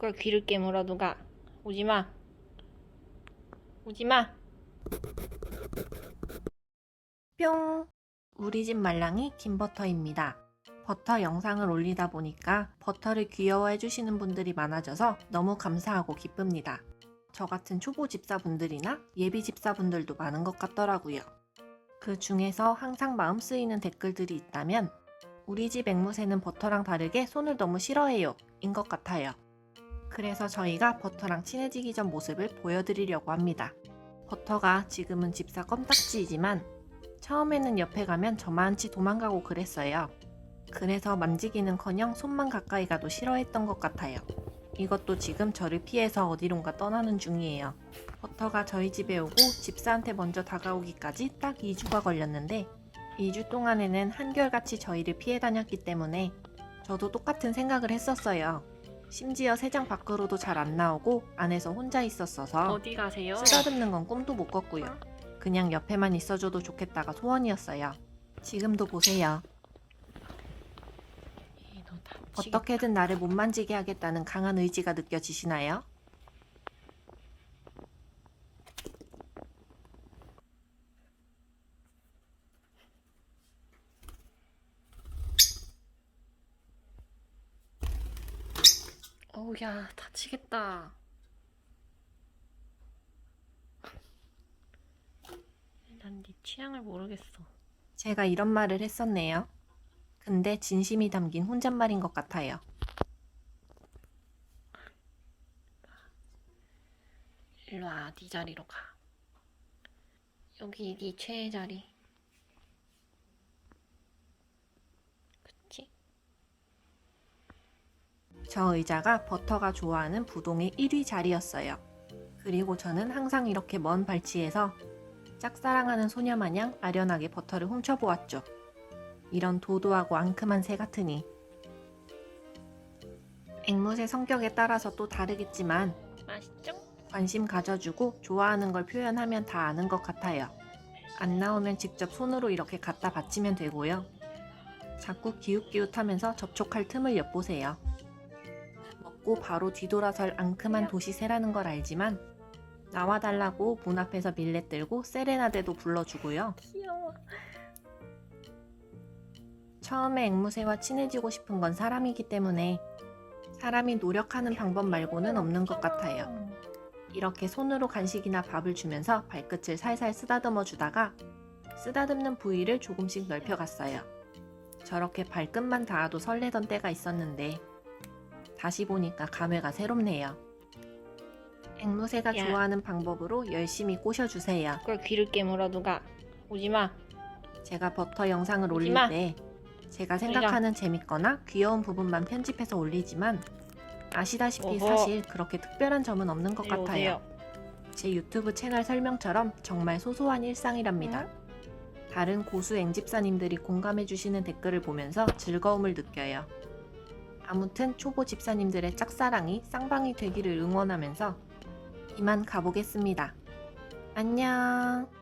그걸 귀를 깨물어 누가 오지마 오지마 뿅! 우리 집 말랑이 김버터입니다. 버터 영상을 올리다 보니까 버터를 귀여워해 주시는 분들이 많아져서 너무 감사하고 기쁩니다. 저 같은 초보 집사분들이나 예비 집사분들도 많은 것 같더라고요. 그 중에서 항상 마음 쓰이는 댓글들이 있다면 우리 집 앵무새는 버터랑 다르게 손을 너무 싫어해요 인 것 같아요. 그래서 저희가 버터랑 친해지기 전 모습을 보여드리려고 합니다. 버터가 지금은 집사 껌딱지이지만 처음에는 옆에 가면 저만치 도망가고 그랬어요. 그래서 만지기는커녕 손만 가까이 가도 싫어했던 것 같아요. 이것도 지금 저를 피해서 어디론가 떠나는 중이에요. 버터가 저희 집에 오고 집사한테 먼저 다가오기까지 딱 2주가 걸렸는데 2주 동안에는 한결같이 저희를 피해 다녔기 때문에 저도 똑같은 생각을 했었어요. 심지어 세장 밖으로도 잘 안 나오고 안에서 혼자 있었어서 어디 가세요? 쓰다듬는 건 꿈도 못 꿨고요. 그냥 옆에만 있어줘도 좋겠다가 소원이었어요. 지금도 보세요. 어떻게든 나를 못 만지게 하겠다는 강한 의지가 느껴지시나요? 어우 야 다치겠다 난 네 취향을 모르겠어 제가 이런 말을 했었네요. 근데 진심이 담긴 혼잣말인 것 같아요. 일로와 네 자리로 가 여기 네 최애 자리 그치? 저 의자가 버터가 좋아하는 부동의 1위 자리였어요. 그리고 저는 항상 이렇게 먼 발치에서 짝사랑하는 소녀 마냥 아련하게 버터를 훔쳐보았죠. 이런 도도하고 앙큼한 새 같으니. 앵무새 성격에 따라서 또 다르겠지만 맛있죠? 관심 가져주고 좋아하는 걸 표현하면 다 아는 것 같아요. 안 나오면 직접 손으로 이렇게 갖다 받치면 되고요. 자꾸 기웃기웃하면서 접촉할 틈을 엿보세요. 먹고 바로 뒤돌아설 앙큼한 도시새라는 걸 알지만 나와 달라고 문 앞에서 밀레 들고 세레나데도 불러주고요. 귀여워 처음에 앵무새와 친해지고 싶은 건 사람이기 때문에 사람이 노력하는 방법 말고는 없는 것 같아요. 이렇게 손으로 간식이나 밥을 주면서 발끝을 살살 쓰다듬어 주다가 쓰다듬는 부위를 조금씩 넓혀갔어요. 저렇게 발끝만 닿아도 설레던 때가 있었는데 다시 보니까 감회가 새롭네요. 앵무새가 야. 좋아하는 방법으로 열심히 꼬셔주세요. 그걸 귀를 깨물어 누가 오지마 제가 버터 영상을 올릴 오지마. 때 제가 생각하는 재밌거나 귀여운 부분만 편집해서 올리지만 아시다시피 어허. 사실 그렇게 특별한 점은 없는 것 일로 같아요. 제 유튜브 채널 설명처럼 정말 소소한 일상이랍니다. 다른 고수 앵집사님들이 공감해주시는 댓글을 보면서 즐거움을 느껴요. 아무튼 초보 집사님들의 짝사랑이 쌍방이 되기를 응원하면서 이만 가보겠습니다. 안녕.